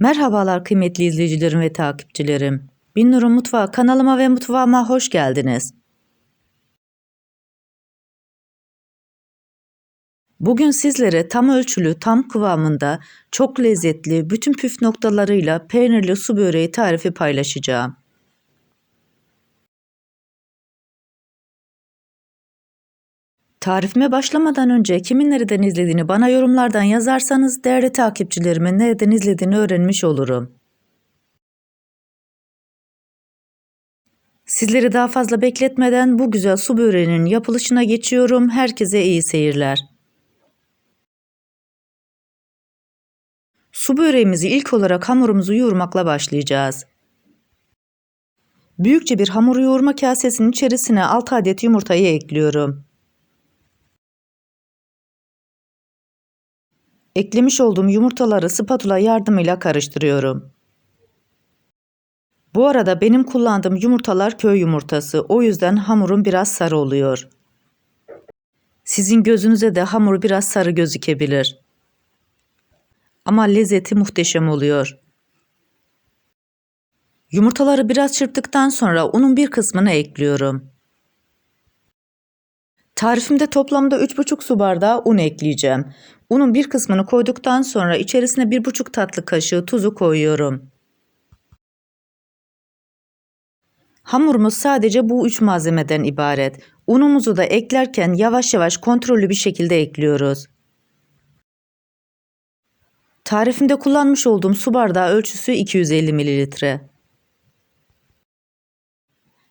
Merhabalar kıymetli izleyicilerim ve takipçilerim. Binnur'un Mutfağı kanalıma ve mutfağıma hoş geldiniz. Bugün sizlere tam ölçülü, tam kıvamında, çok lezzetli, bütün püf noktalarıyla peynirli su böreği tarifi paylaşacağım. Tarifime başlamadan önce kimin nereden izlediğini bana yorumlardan yazarsanız değerli takipçilerimin nereden izlediğini öğrenmiş olurum. Sizleri daha fazla bekletmeden bu güzel su böreğinin yapılışına geçiyorum. Herkese iyi seyirler. Su böreğimizi ilk olarak hamurumuzu yoğurmakla başlayacağız. Büyükçe bir hamur yoğurma kasesinin içerisine 6 adet yumurtayı ekliyorum. Eklemiş olduğum yumurtaları spatula yardımıyla karıştırıyorum. Bu arada benim kullandığım yumurtalar köy yumurtası. O yüzden hamurum biraz sarı oluyor. Sizin gözünüze de hamur biraz sarı gözükebilir. Ama lezzeti muhteşem oluyor. Yumurtaları biraz çırptıktan sonra unun bir kısmını ekliyorum. Tarifimde toplamda 3,5 su bardağı un ekleyeceğim. Unun bir kısmını koyduktan sonra içerisine 1,5 tatlı kaşığı tuzu koyuyorum. Hamurumuz sadece bu üç malzemeden ibaret. Unumuzu da eklerken yavaş yavaş kontrollü bir şekilde ekliyoruz. Tarifimde kullanmış olduğum su bardağı ölçüsü 250 mililitre.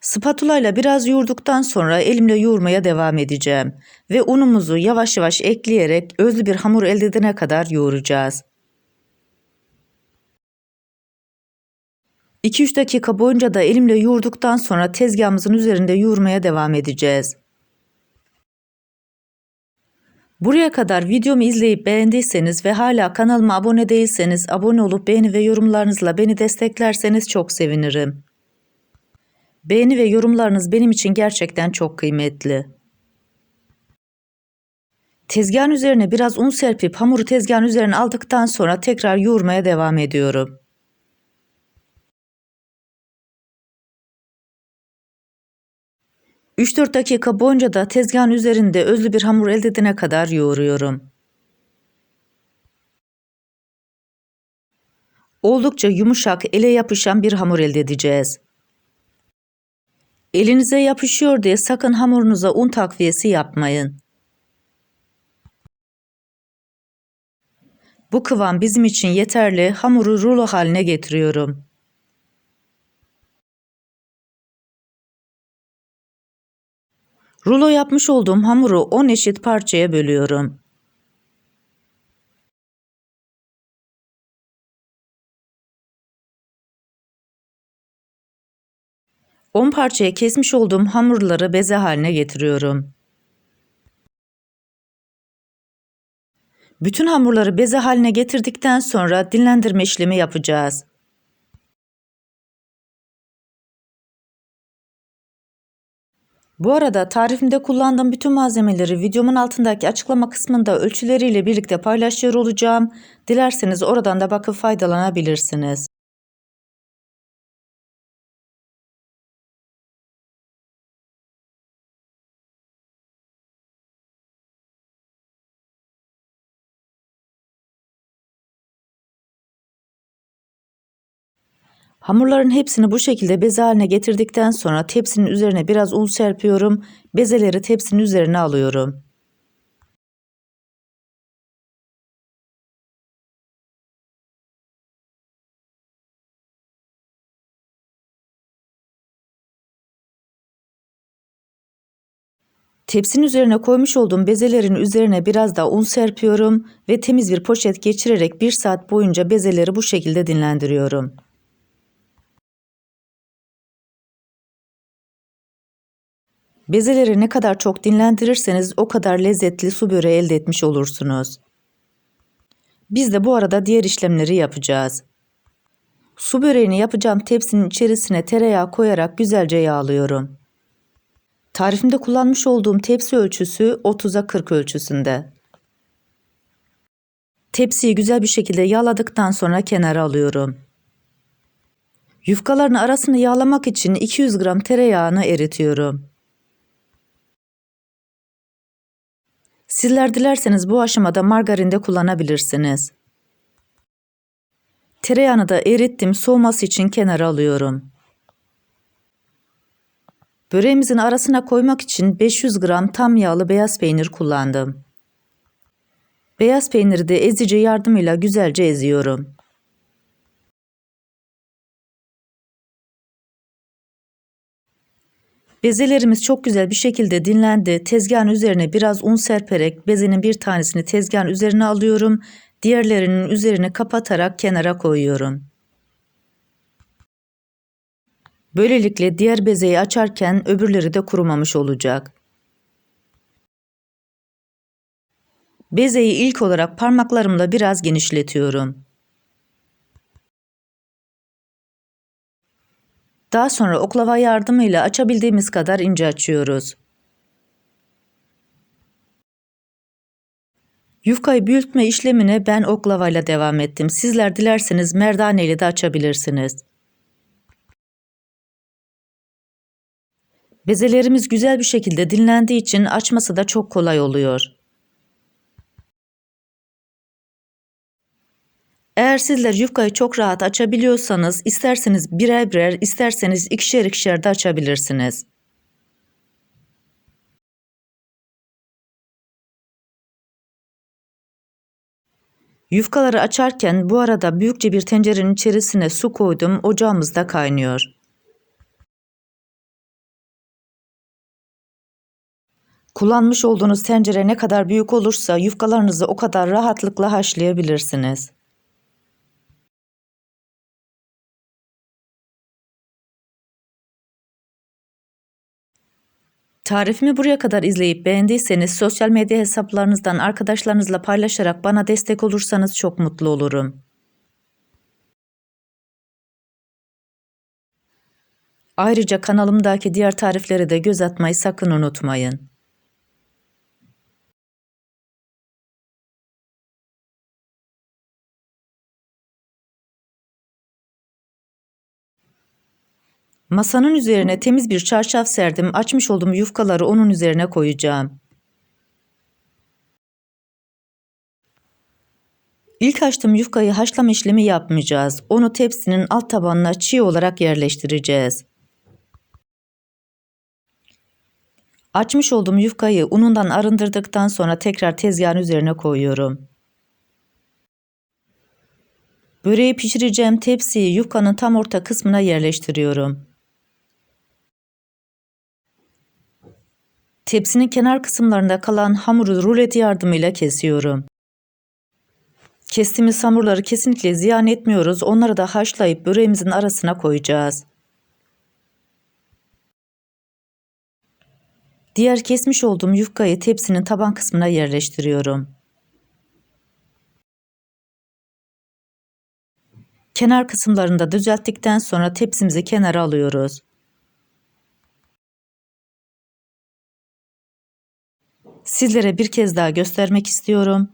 Spatula ile biraz yoğurduktan sonra elimle yoğurmaya devam edeceğim ve unumuzu yavaş yavaş ekleyerek özlü bir hamur elde edene kadar yoğuracağız. 2-3 dakika boyunca da elimle yoğurduktan sonra tezgahımızın üzerinde yoğurmaya devam edeceğiz. Buraya kadar videomu izleyip beğendiyseniz ve hala kanalıma abone değilseniz abone olup beğeni ve yorumlarınızla beni desteklerseniz çok sevinirim. Beğeni ve yorumlarınız benim için gerçekten çok kıymetli. Tezgahın üzerine biraz un serpip hamuru tezgahın üzerine aldıktan sonra tekrar yoğurmaya devam ediyorum. Üç dört dakika boyunca da tezgahın üzerinde özlü bir hamur elde edene kadar yoğuruyorum. Oldukça yumuşak, ele yapışan bir hamur elde edeceğiz. Elinize yapışıyor diye sakın hamurunuza un takviyesi yapmayın. Bu kıvam bizim için yeterli. Hamuru rulo haline getiriyorum. Rulo yapmış olduğum hamuru 10 eşit parçaya bölüyorum. On parçaya kesmiş olduğum hamurları beze haline getiriyorum. Bütün hamurları beze haline getirdikten sonra dinlendirme işlemi yapacağız. Bu arada tarifimde kullandığım bütün malzemeleri videomun altındaki açıklama kısmında ölçüleriyle birlikte paylaşıyor olacağım. Dilerseniz oradan da bakıp faydalanabilirsiniz. Hamurların hepsini bu şekilde beze haline getirdikten sonra tepsinin üzerine biraz un serpiyorum. Bezeleri tepsinin üzerine alıyorum. Tepsinin üzerine koymuş olduğum bezelerin üzerine biraz daha un serpiyorum ve temiz bir poşet geçirerek bir saat boyunca bezeleri bu şekilde dinlendiriyorum. Bezeleri ne kadar çok dinlendirirseniz o kadar lezzetli su böreği elde etmiş olursunuz. Biz de bu arada diğer işlemleri yapacağız. Su böreğini yapacağım tepsinin içerisine tereyağı koyarak güzelce yağlıyorum. Tarifimde kullanmış olduğum tepsi ölçüsü 30'a 40 ölçüsünde. Tepsiyi güzel bir şekilde yağladıktan sonra kenara alıyorum. Yufkaların arasını yağlamak için 200 gram tereyağını eritiyorum. Sizler dilerseniz bu aşamada margarin de kullanabilirsiniz. Tereyağını da erittim, soğuması için kenara alıyorum. Böreğimizin arasına koymak için 500 gram tam yağlı beyaz peynir kullandım. Beyaz peyniri de ezici yardımıyla güzelce eziyorum. Bezelerimiz çok güzel bir şekilde dinlendi. Tezgahın üzerine biraz un serperek bezenin bir tanesini tezgahın üzerine alıyorum. Diğerlerinin üzerini kapatarak kenara koyuyorum. Böylelikle diğer bezeyi açarken öbürleri de kurumamış olacak. Bezeyi ilk olarak parmaklarımla biraz genişletiyorum. Daha sonra oklava yardımıyla açabildiğimiz kadar ince açıyoruz. Yufkayı büyütme işlemine ben oklavayla devam ettim. Sizler dilerseniz merdaneyle de açabilirsiniz. Bezelerimiz güzel bir şekilde dinlendiği için açması da çok kolay oluyor. Eğer sizler yufkayı çok rahat açabiliyorsanız isterseniz birer birer isterseniz ikişer ikişer de açabilirsiniz. Yufkaları açarken bu arada büyükçe bir tencerenin içerisine su koydum. Ocağımızda kaynıyor. Kullanmış olduğunuz tencere ne kadar büyük olursa yufkalarınızı o kadar rahatlıkla haşlayabilirsiniz. Tarifimi buraya kadar izleyip beğendiyseniz sosyal medya hesaplarınızdan arkadaşlarınızla paylaşarak bana destek olursanız çok mutlu olurum. Ayrıca kanalımdaki diğer tariflere de göz atmayı sakın unutmayın. Masanın üzerine temiz bir çarşaf serdim. Açmış olduğum yufkaları onun üzerine koyacağım. İlk açtığım yufkayı haşlama işlemi yapmayacağız. Onu tepsinin alt tabanına çiğ olarak yerleştireceğiz. Açmış olduğum yufkayı unundan arındırdıktan sonra tekrar tezgahın üzerine koyuyorum. Böreği pişireceğim tepsiyi yufkanın tam orta kısmına yerleştiriyorum. Tepsinin kenar kısımlarında kalan hamuru rulet yardımıyla kesiyorum. Kestiğimiz hamurları kesinlikle ziyan etmiyoruz. Onları da haşlayıp böreğimizin arasına koyacağız. Diğer kesmiş olduğum yufkayı tepsinin taban kısmına yerleştiriyorum. Kenar kısımlarında düzelttikten sonra tepsimizi kenara alıyoruz. Sizlere bir kez daha göstermek istiyorum.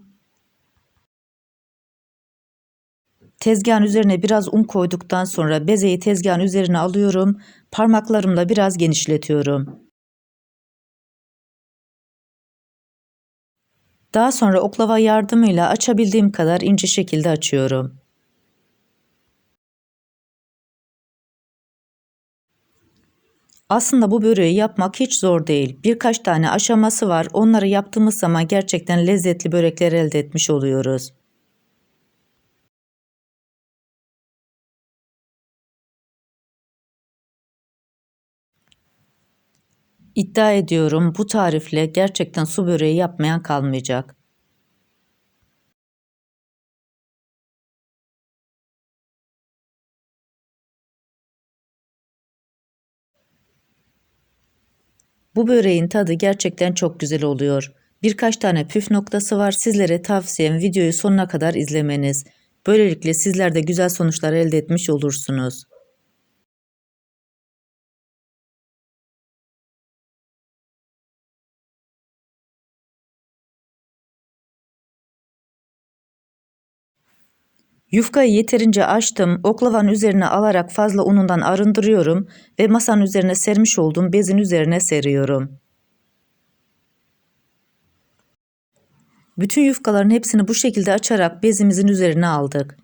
Tezgahın üzerine biraz un koyduktan sonra bezeyi tezgahın üzerine alıyorum. Parmaklarımla biraz genişletiyorum. Daha sonra oklava yardımıyla açabildiğim kadar ince şekilde açıyorum. Aslında bu böreği yapmak hiç zor değil. Birkaç tane aşaması var. Onları yaptığımız zaman gerçekten lezzetli börekler elde etmiş oluyoruz. İddia ediyorum bu tarifle gerçekten su böreği yapmayan kalmayacak. Bu böreğin tadı gerçekten çok güzel oluyor. Birkaç tane püf noktası var. Sizlere tavsiyem videoyu sonuna kadar izlemeniz. Böylelikle sizler de güzel sonuçlar elde etmiş olursunuz. Yufkayı yeterince açtım, oklavanın üzerine alarak fazla unundan arındırıyorum ve masanın üzerine sermiş olduğum bezin üzerine seriyorum. Bütün yufkaların hepsini bu şekilde açarak bezimizin üzerine aldık.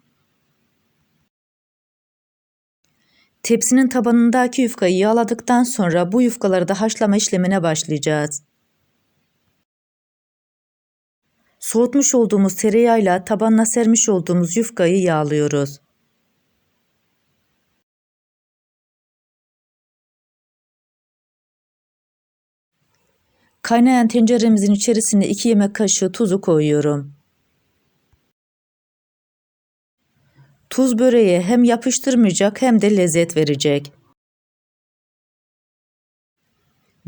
Tepsinin tabanındaki yufkayı yağladıktan sonra bu yufkaları da haşlama işlemine başlayacağız. Soğutmuş olduğumuz tereyağıyla tabanına sermiş olduğumuz yufkayı yağlıyoruz. Kaynayan tenceremizin içerisine 2 yemek kaşığı tuzu koyuyorum. Tuz böreğe hem yapıştırmayacak hem de lezzet verecek.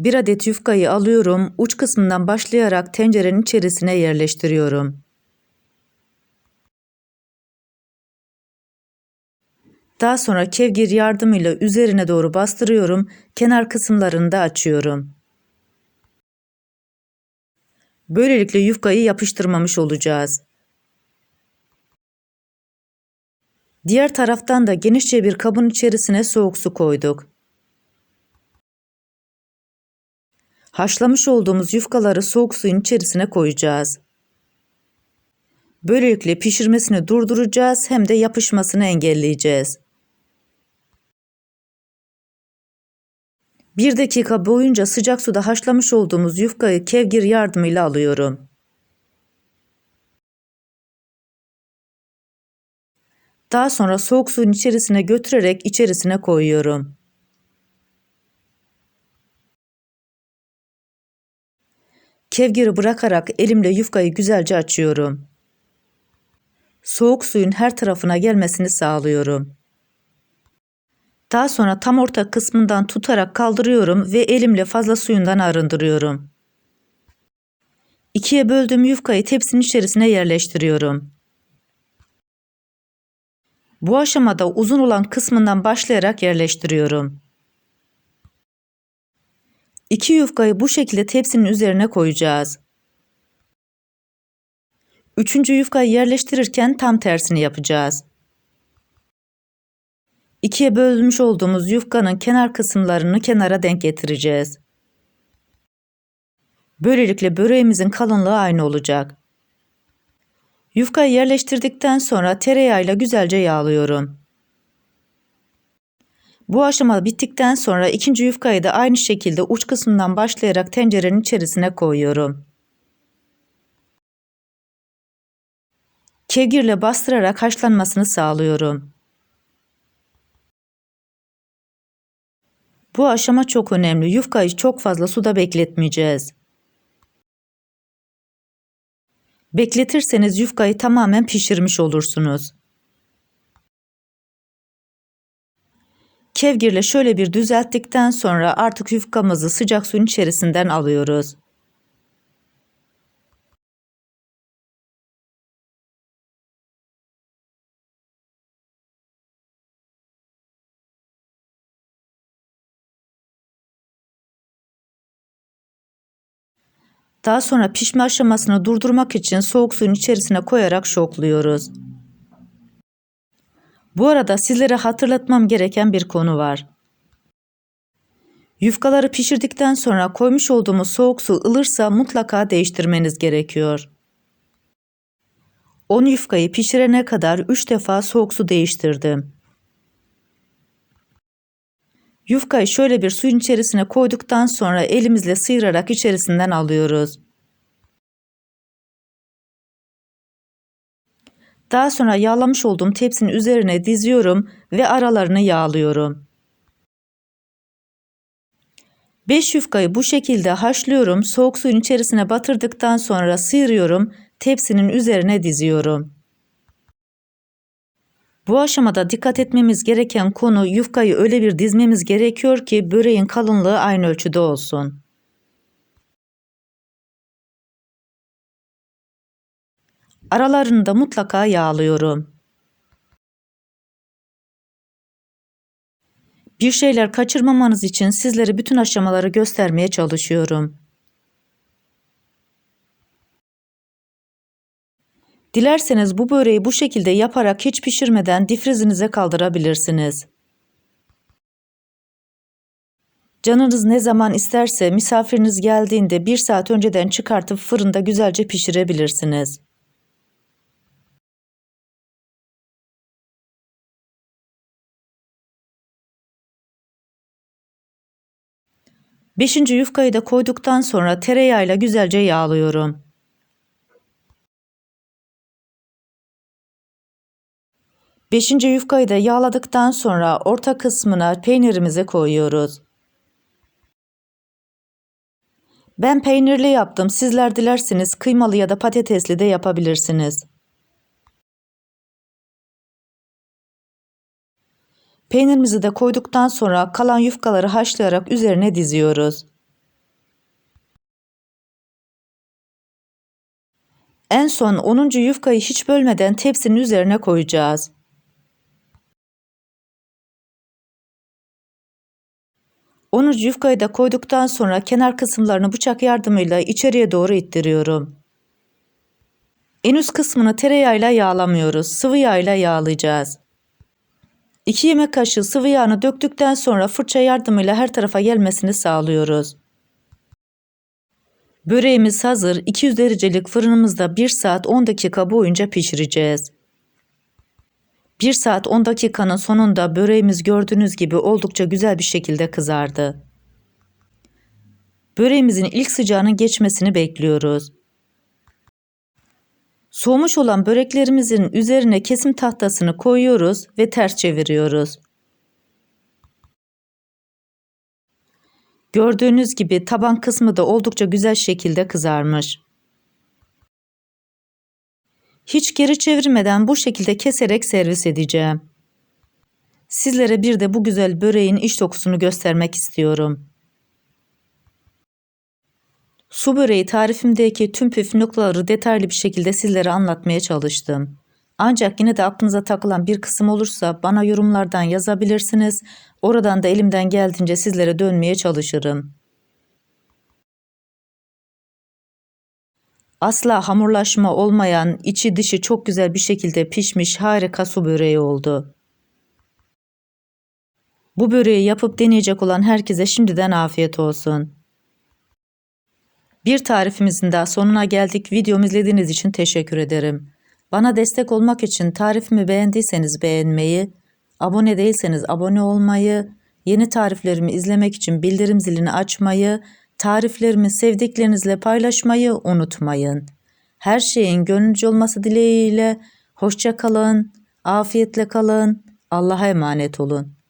Bir adet yufkayı alıyorum, uç kısmından başlayarak tencerenin içerisine yerleştiriyorum. Daha sonra kevgir yardımıyla üzerine doğru bastırıyorum, kenar kısımlarını da açıyorum. Böylelikle yufkayı yapıştırmamış olacağız. Diğer taraftan da genişçe bir kabın içerisine soğuk su koyduk. Haşlamış olduğumuz yufkaları soğuk suyun içerisine koyacağız. Böylelikle pişirmesini durduracağız hem de yapışmasını engelleyeceğiz. Bir dakika boyunca sıcak suda haşlamış olduğumuz yufkayı kevgir yardımıyla alıyorum. Daha sonra soğuk suyun içerisine götürerek içerisine koyuyorum. Kevgiri bırakarak elimle yufkayı güzelce açıyorum. Soğuk suyun her tarafına gelmesini sağlıyorum. Daha sonra tam orta kısmından tutarak kaldırıyorum ve elimle fazla suyundan arındırıyorum. İkiye böldüğüm yufkayı tepsinin içerisine yerleştiriyorum. Bu aşamada uzun olan kısmından başlayarak yerleştiriyorum. İki yufkayı bu şekilde tepsinin üzerine koyacağız. Üçüncü yufkayı yerleştirirken tam tersini yapacağız. İkiye bölmüş olduğumuz yufkanın kenar kısımlarını kenara denk getireceğiz. Böylelikle böreğimizin kalınlığı aynı olacak. Yufkayı yerleştirdikten sonra tereyağıyla güzelce yağlıyorum. Bu aşama bittikten sonra ikinci yufkayı da aynı şekilde uç kısmından başlayarak tencerenin içerisine koyuyorum. Kevgirle bastırarak haşlanmasını sağlıyorum. Bu aşama çok önemli. Yufkayı çok fazla suda bekletmeyeceğiz. Bekletirseniz yufkayı tamamen pişirmiş olursunuz. Kevgirle şöyle bir düzelttikten sonra artık yufkamızı sıcak suyun içerisinden alıyoruz. Daha sonra pişme aşamasını durdurmak için soğuk suyun içerisine koyarak şokluyoruz. Bu arada sizlere hatırlatmam gereken bir konu var. Yufkaları pişirdikten sonra koymuş olduğumuz soğuk su ılırsa mutlaka değiştirmeniz gerekiyor. 10 yufkayı pişirene kadar 3 defa soğuk su değiştirdim. Yufkayı şöyle bir suyun içerisine koyduktan sonra elimizle sıyırarak içerisinden alıyoruz. Daha sonra yağlamış olduğum tepsinin üzerine diziyorum ve aralarını yağlıyorum. 5 yufkayı bu şekilde haşlıyorum. Soğuk suyun içerisine batırdıktan sonra sıyırıyorum. Tepsinin üzerine diziyorum. Bu aşamada dikkat etmemiz gereken konu yufkayı öyle bir dizmemiz gerekiyor ki böreğin kalınlığı aynı ölçüde olsun. Aralarını da mutlaka yağlıyorum. Bir şeyler kaçırmamanız için sizlere bütün aşamaları göstermeye çalışıyorum. Dilerseniz bu böreği bu şekilde yaparak hiç pişirmeden difrizinize kaldırabilirsiniz. Canınız ne zaman isterse misafiriniz geldiğinde bir saat önceden çıkartıp fırında güzelce pişirebilirsiniz. Beşinci yufkayı da koyduktan sonra tereyağıyla güzelce yağlıyorum. Beşinci yufkayı da yağladıktan sonra orta kısmına peynirimizi koyuyoruz. Ben peynirli yaptım. Sizler dilerseniz kıymalı ya da patatesli de yapabilirsiniz. Peynirimizi de koyduktan sonra kalan yufkaları haşlayarak üzerine diziyoruz. En son 10. yufkayı hiç bölmeden tepsinin üzerine koyacağız. Onuncu yufkayı da koyduktan sonra kenar kısımlarını bıçak yardımıyla içeriye doğru ittiriyorum. En üst kısmını tereyağıyla yağlamıyoruz. Sıvı yağıyla yağlayacağız. 2 yemek kaşığı sıvı yağını döktükten sonra fırça yardımıyla her tarafa gelmesini sağlıyoruz. Böreğimiz hazır. 200 derecelik fırınımızda 1 saat 10 dakika boyunca pişireceğiz. 1 saat 10 dakikanın sonunda böreğimiz gördüğünüz gibi oldukça güzel bir şekilde kızardı. Böreğimizin ilk sıcağının geçmesini bekliyoruz. Soğumuş olan böreklerimizin üzerine kesim tahtasını koyuyoruz ve ters çeviriyoruz. Gördüğünüz gibi taban kısmı da oldukça güzel şekilde kızarmış. Hiç geri çevirmeden bu şekilde keserek servis edeceğim. Sizlere bir de bu güzel böreğin iç dokusunu göstermek istiyorum. Su böreği tarifimdeki tüm püf noktaları detaylı bir şekilde sizlere anlatmaya çalıştım. Ancak yine de aklınıza takılan bir kısım olursa bana yorumlardan yazabilirsiniz. Oradan da elimden geldiğince sizlere dönmeye çalışırım. Asla hamurlaşma olmayan, içi dışı çok güzel bir şekilde pişmiş harika su böreği oldu. Bu böreği yapıp deneyecek olan herkese şimdiden afiyet olsun. Bir tarifimizin daha sonuna geldik. Videomu izlediğiniz için teşekkür ederim. Bana destek olmak için tarifimi beğendiyseniz beğenmeyi, abone değilseniz abone olmayı, yeni tariflerimi izlemek için bildirim zilini açmayı, tariflerimi sevdiklerinizle paylaşmayı unutmayın. Her şeyin gönlünce olması dileğiyle hoşça kalın, afiyetle kalın, Allah'a emanet olun.